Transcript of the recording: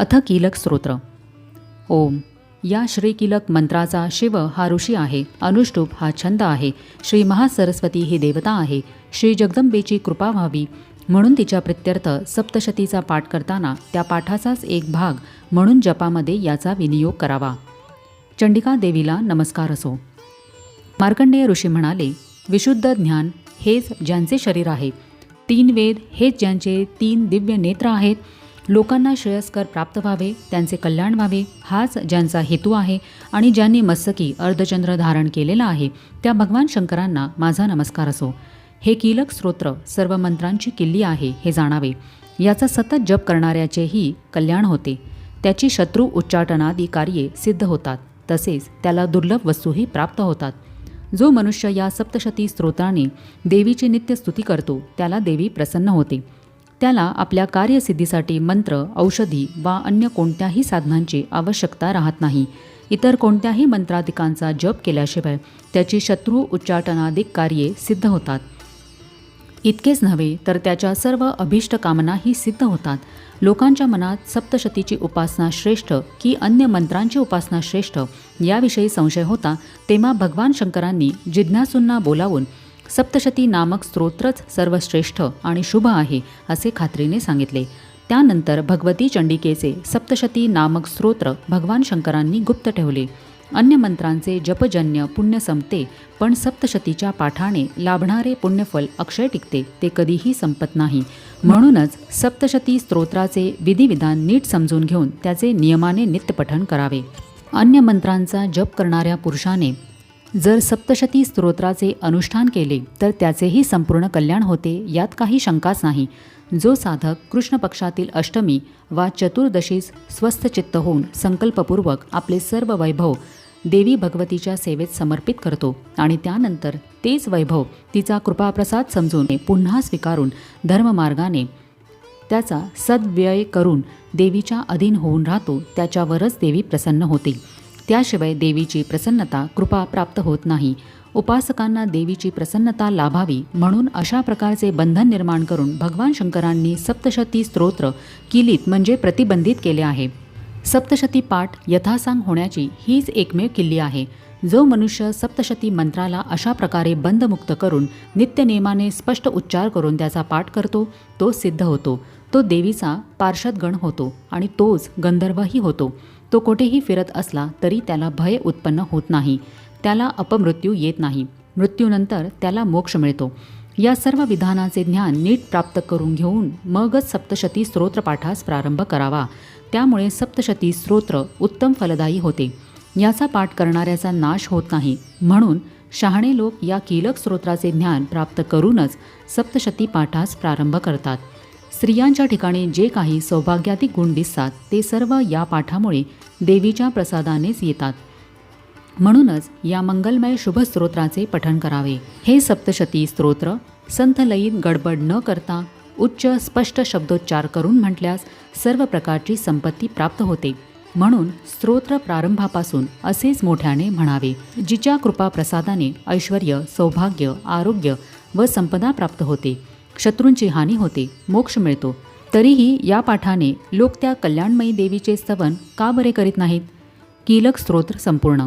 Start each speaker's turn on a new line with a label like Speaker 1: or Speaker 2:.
Speaker 1: अथ किलक स्तोत्र. ओम. या श्री किलक मंत्राचा शिव हा ऋषी आहे. अनुष्टुप हा छंद आहे. श्री महासरस्वती ही देवता आहे. श्री जगदंबेची कृपा व्हावी. म्हणून तिच्या प्रित्यर्थ सप्तशतीचा पाठ करताना त्या पाठाचाच एक भाग म्हणून जपामध्ये याचा विनियोग करावा. चंडिका देवीला नमस्कार असो. मार्कंडेय ऋषी म्हणाले विशुद्ध ज्ञान हेच ज्यांचे शरीर आहे. तीन वेद हेच ज्यांचे तीन दिव्य नेत्र आहेत. लोकांना श्रेयस्कर प्राप्त व्हावे त्यांचे कल्याण व्हावे हाच ज्यांचा हेतू आहे आणि ज्यांनी मस्तकी अर्धचंद्र धारण केलेला आहे त्या भगवान शंकरांना माझा नमस्कार असो. हे कीलक स्तोत्र सर्व मंत्रांची किल्ली आहे हे जाणावे. याचा सतत जप करणाऱ्याचेही कल्याण होते. त्याची शत्रू उच्चाटनादी कार्ये सिद्ध होतात तसेच त्याला दुर्लभ वस्तूही प्राप्त होतात. जो मनुष्य या सप्तशती स्तोत्राने देवीची नित्य स्तुती करतो त्याला देवी प्रसन्न होते. त्याला आपल्या कार्यसिद्धीसाठी मंत्र औषधी वा अन्य कोणत्याही साधनांची आवश्यकता राहत नाही. इतर कोणत्याही मंत्राधिकांचा जप केल्याशिवाय त्याची शत्रू उच्चाटनाधिक कार्ये सिद्ध होतात. इतकेच नव्हे तर त्याच्या सर्व अभिष्ट कामनाही सिद्ध होतात. लोकांच्या मनात सप्तशतीची उपासना श्रेष्ठ की अन्य मंत्रांची उपासना श्रेष्ठ याविषयी संशय होता तेव्हा भगवान शंकरांनी जिज्ञासूंना बोलावून सप्तशती नामक स्तोत्रच सर्वश्रेष्ठ आणि शुभ आहे असे खात्रीने सांगितले. त्यानंतर भगवती चंडिकेचे सप्तशती नामक स्तोत्र भगवान शंकरांनी गुप्त ठेवले. अन्य मंत्रांचे जपजन्य पुण्य संपते पण सप्तशतीच्या पाठाने लाभणारे पुण्यफल अक्षय टिकते ते कधीही संपत नाही. म्हणूनच सप्तशती स्तोत्राचे विधिविधान नीट समजून घेऊन त्याचे नियमाने नित्यपठण करावे. अन्य मंत्रांचा जप करणाऱ्या पुरुषाने जर सप्तशती स्तोत्राचे अनुष्ठान केले तर त्याचेही संपूर्ण कल्याण होते यात काही शंकाच नाही. जो साधक कृष्ण पक्षातील अष्टमी वा चतुर्दशीस स्वस्थ चित्त होऊन संकल्पपूर्वक आपले सर्व वैभव देवी भगवतीच्या सेवेत समर्पित करतो आणि त्यानंतर तेच वैभव तिचा कृपाप्रसाद समजून पुन्हा स्वीकारून धर्ममार्गाने त्याचा सद्व्यय करून देवीच्या अधीन होऊन राहतो त्याच्यावरच देवी प्रसन्न होते. त्याशिवाय देवीची प्रसन्नता कृपा प्राप्त होत नाही. उपासकांना देवीची प्रसन्नता लाभावी म्हणून अशा प्रकारचे बंधन निर्माण करून भगवान शंकरांनी सप्तशती स्तोत्र किलीत म्हणजे प्रतिबंधित केले आहे. सप्तशती पाठ यथासांग होण्याची हीच एकमेव किल्ली आहे जो मनुष्य सप्तशती मंत्राला अशा प्रकारे बंधमुक्त करून नित्यनियमाने स्पष्ट उच्चार करून त्याचा पाठ करतो तो सिद्ध होतो. तो देवीचा पार्षदगण होतो आणि तोच गंधर्वही होतो. तो कोठेही फिरत असला तरी त्याला भय उत्पन्न होत नाही. त्याला अपमृत्यू येत नाही. मृत्यूनंतर त्याला मोक्ष मिळतो. या सर्व विधानाचे ज्ञान नीट प्राप्त करून घेऊन मगच सप्तशती स्तोत्रपाठास प्रारंभ करावा. त्यामुळे सप्तशती स्तोत्र उत्तम फलदायी होते. याचा पाठ करणाऱ्याचा नाश होत नाही. म्हणून शहाणे लोक या कीलक स्तोत्राचे ज्ञान प्राप्त करूनच सप्तशती पाठास प्रारंभ करतात. स्त्रियांच्या ठिकाणी जे काही सौभाग्यातिक गुण दिसतात ते सर्व या पाठामुळे देवीच्या प्रसादानेच येतात. म्हणूनच या मंगलमय शुभ स्तोत्राचे पठण करावे. हे सप्तशती स्तोत्र संथलयीत गडबड न करता उच्च स्पष्ट शब्दोच्चार करून म्हटल्यास सर्व प्रकारची संपत्ती प्राप्त होते. म्हणून स्तोत्र प्रारंभापासून असेच मोठ्याने म्हणावे जिच्या कृपा प्रसादाने ऐश्वर सौभाग्य आरोग्य व संपदा प्राप्त होते. शत्रूंची हानी होते मोक्ष मिळतो. तरीही या पाठाने लोक त्या कल्याणमयी देवीचे स्तवन का बरे करीत नाहीत? कीलक स्तोत्र संपूर्ण.